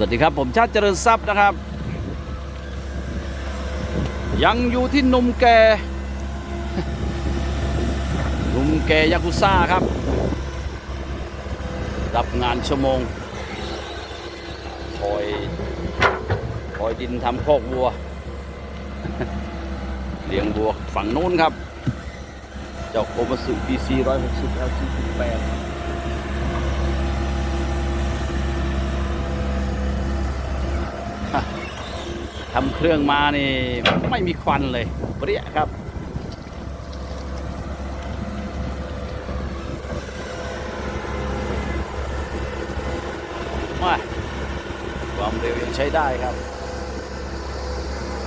สวัสดีครับ ผมชาติเจริญทรัพย์นะครับ ยังอยู่ที่หนุ่มแกหนุ่มแกยากุซ่าครับ รับงานชั่วโมงคอยคอยดินทำคอกวัว เลี้ยงวัวฝั่งนู้นครับ เจ้าโคมาสึ BC 160 LC 18 ทำเครื่องมานี่ไม่มีควันเลยเปรี้ยครับ มาความเร็วยังใช้ได้ครับ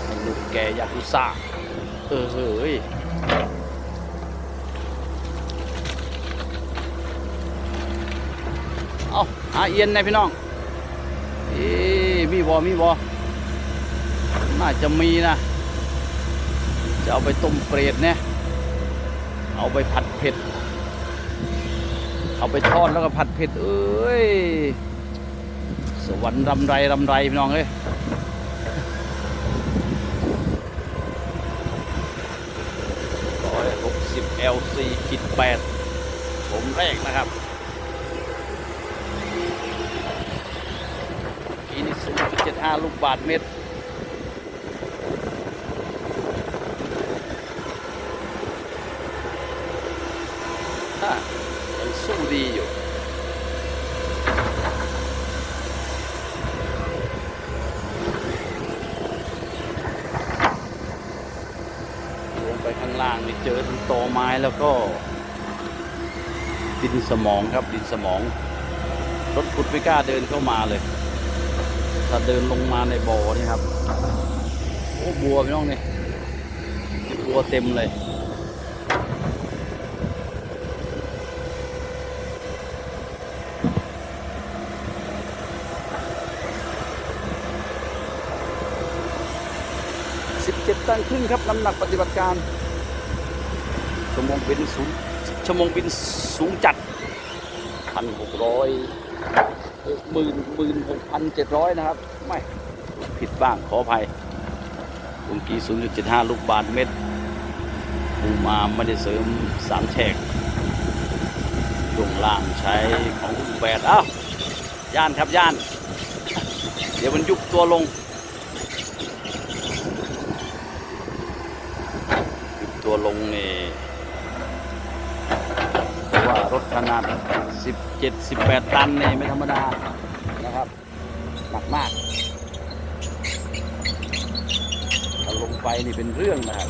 ไอ้หนุ่มแกยากุซ่าเออเฮ้ยเอาหาเอียนนะพี่น้องเอ๊มีบอมีบอ น่าจะมีนะ จะเอาไปต้มเปรตเนี่ย เอาไปผัดเผ็ด เอาไปทอดแล้วก็ผัดเผ็ด เอ้ย สวรรค์รำไรรำไรพี่น้องเอ้ยร้อยหกสิบ LC ขีดแปดผมแรกนะครับอีนี่สูงเจ็ดห้าลูกบาทเมตร อะยังสู้ดีอยู่ลงไปข้างล่างนี่เจอทั้งตอไม้แล้วก็ ดินสมองครับดินสมอง รถขุดไม่กล้าเดินเข้ามาเลย ถ้าเดินลงมาในบ่อนี่ครับ โอ้บัวพี่น้องนี่บัวเต็มเลย 17 ตันครึ่งครับน้ำหนักปฏิบัติการชั่วโมงบินสูงชั่วโมงบินสูงจัดพันหกร้อยหมื่นหมื่นหกพันเจ็ดร้อยนะครับ ไม่ผิดบ้างขออภัยลุงกีศูนย์จุดเจ็ดห้าลูกบาทเม็ดปูมาไม่ได้เสริมสามแฉกช่วงล่างใช้ของลูกแปดอ้าวย่านครับย่าน เดี๋ยวมันยุบตัวลง ตัวลงนี่เพราะว่ารถขนาด 17 18 ตันนี่ไม่ธรรมดานะครับหนักมากถ้าลงไปนี่เป็นเรื่องนะครับ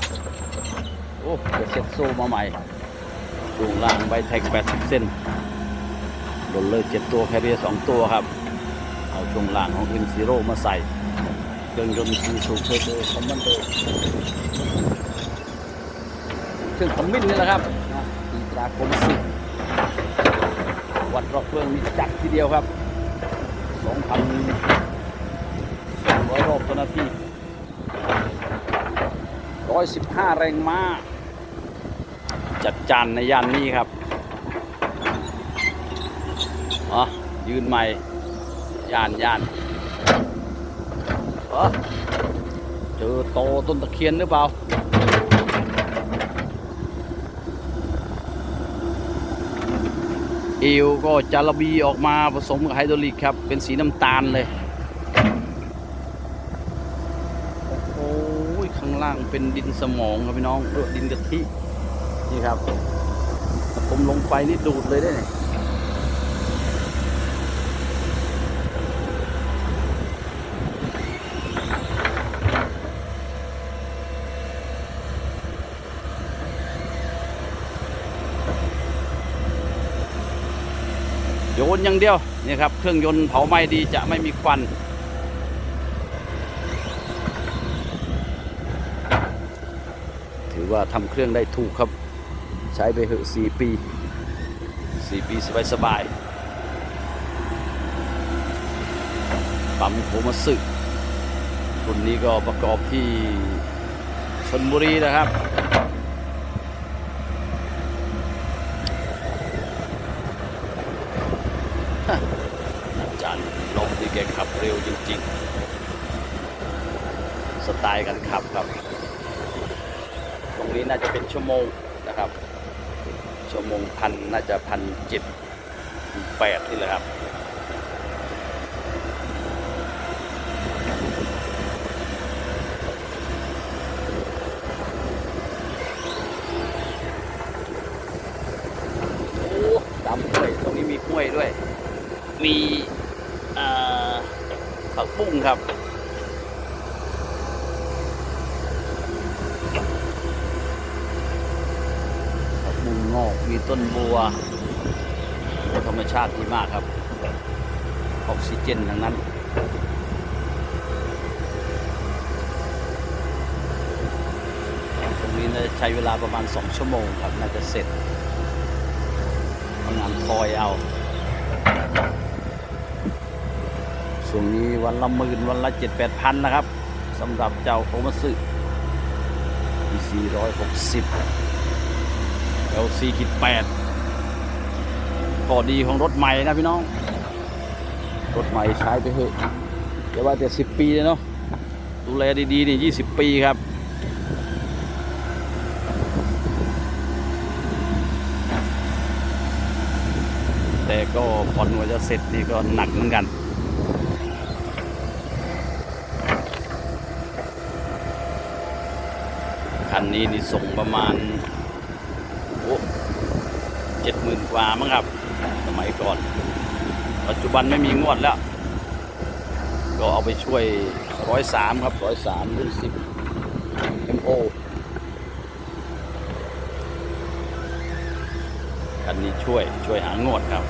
โอ้จะเซ็ตโซ่มาใหม่ช่วงล่างใบแท็ก 80 เส้นโดนเลย7ตัวแคเรียร์2ตัวครับ เอาช่วงล่างของ M Zero มาใส่เครื่องยนต์ซูซูเทอร์คอมมานโดเค รื่องขมิ้นนี่แหละครับตีตราคมสิบวัดรอบเครื่องนี่จัดทีเดียวครับ2,200รอบต่อนาที115แรงม้า จัดจานในย่านนี้ครับอ๋อยืนใหม่ย่านย่านเออเจอโตต้นตะเคียนหรือเปล่า เอวก็จาระบีออกมาผสมกับไฮโดรลิกครับ เป็นสีน้ำตาลเลย โอ้ยข้างล่างเป็นดินสมองครับพี่น้องดินกะทิ นี่ครับ ผมลงไปนี่ดูดเลยได้เนี่ย นอย่างเดียวนี่ครับเครื่องยนต์เผาไหม้ดีจะไม่มีควันถือว่าทำเครื่องได้ถูกครับ ใช้ไปเหอะ4ปี 4 ปีสบายๆปั๊มโคมาสึรุ่นนี้ก็ประกอบที่ชนบุรีนะครับ จานลองที่แกขับเร็วจริงๆ สไตล์การขับครับ ตรงนี้น่าจะเป็นชั่วโมงนะครับ ชั่วโมงพันน่าจะพันเจ็ดแปดนี่แหละครับโอ้ดำด้วยตรงนี้มีกล้วยด้วย มี ผักบุ้งครับ ผักบุ้งงอกมีต้นบัว ธรรมชาติดีมากครับ ออกซิเจนทั้งนั้นตรงนี้จะใช้เวลาประมาณ 2 ชั่วโมงครับ น่าจะเสร็จทำงานคอยเอา ช่วงนี้วันละหมื่นวันละเจ็ดแปดพันนะครับสำหรับเจ้าโคมัสึสี่ร้อยหกสิบ LC ขีดแปดข้อดีของรถใหม่นะพี่น้อง รถใหม่ใช้ไปเถอะอย่าว่าแต่สิบปีเลยเนาะดูแลดีๆนี่ยี่สิบปีครับแต่ก็ผ่อนกว่าจะเสร็จนี่ก็หนักเหมือนกัน นี้นี่ส่งประมาณโอ้เจ็ดหมื่นกว่ามั้งครับ สมัยก่อน ปัจจุบันไม่มีงวดแล้ว ก็เอาไปช่วยร้อยสามครับร้อยสามรุ่นสิบ MO คันนี้ช่วยช่วยหางวดครับ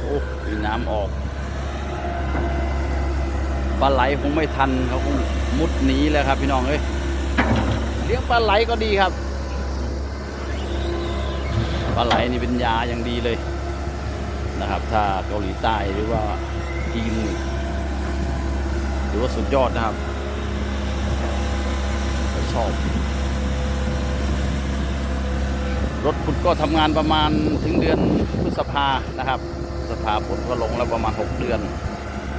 โอ้มีน้ำออก ปลาไหลคงไม่ทันเขาคงมุดหนีแล้วครับ พี่น้องเอ้ยเลี้ยงปลาไหลก็ดีครับปลาไหลนี่เป็นยาอย่างดีเลยนะครับ ถ้าเกาหลีใต้หรือว่าจีนหรือว่าสุดยอดนะครับชอบรถขุดก็ทำงานประมาณถึงเดือนพฤษภานะครับพฤษภาผลก็ลงแล้วประมาณ 6 เดือน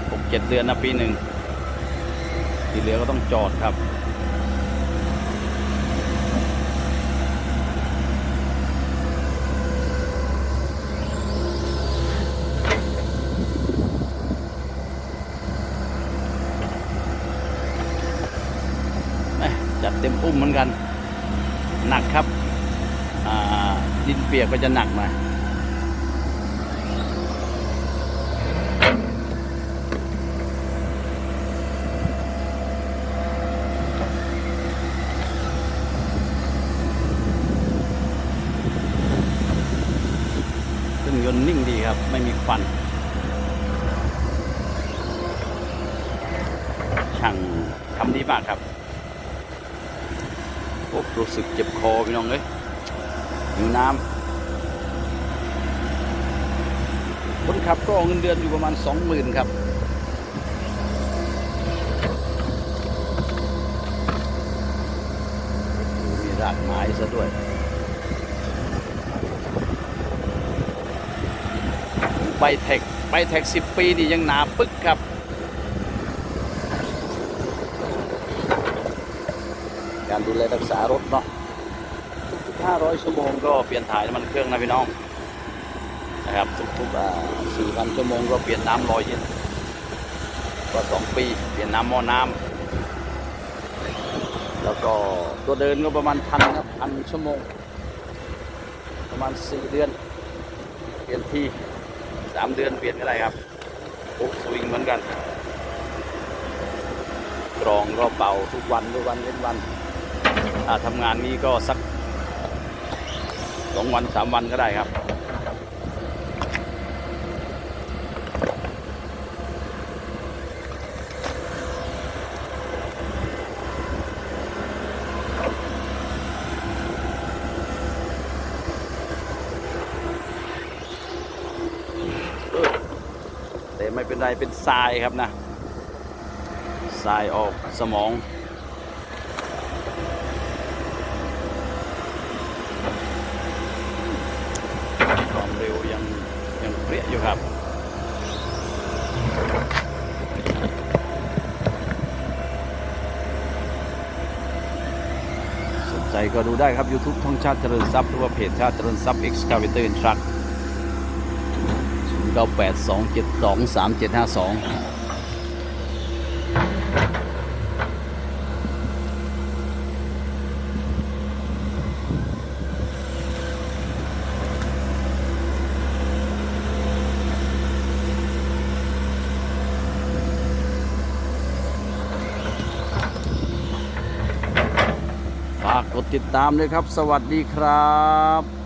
6 7 เดือนนะปีหนึ่ง ที่เหลือก็ต้องจอดครับ จัดเต็มอุ้มเหมือนกัน หนักครับดินเปียกก็จะหนักหน่อยเครื่องยนต์นิ่งดี ครับ ไม่มีควัน ช่างทำดีมากครับโอ้รู้สึกเจ็บคอพี่น้องเอ้ยหิวน้ำคนขับก็เงินเดือนอยู่ประมาณสองหมื่นครับมีรากไม้ซะด้วย ใบเทคใบเทคสิบปีนี่ยังหนาปึ๊กครับ การดูแลรักษารถเนาะทุก500 ชั่วโมงก็เปลี่ยนถ่ายน้ำมันเครื่องนะพี่น้องนะครับทุกๆอ่า4,000 ชั่วโมงก็เปลี่ยนน้ำรอยเย็นก็2 ปี เปลี่ยนน้ำหม้อน้ำแล้วก็ตัวเดินก็ประมาณพันครับพันชั่วโมง ประมาณ 4 เดือนเปลี่ยนที สามเดือนเปลี่ยนก็ได้ครับโอ้สวิงเหมือนกันกรองก็เบาทุกวันทุกวันเว้นวันทำงานนี้ก็สักสองวันสามวันก็ได้ครับ ไม่เป็นไรเป็นทรายครับนะทรายออกสมองความเร็วยังยังเปรี้ยอยู่ครับสนใจก็ดูได้ครับ YouTube ท่องชาติเจริญทรัพย์หรือว่าเพจชาติเจริญทรัพย์ Excavator เราแปดสองเจ็ดสองสามเจ็ดห้าสองฝากติดตามเลยครับ สวัสดีครับ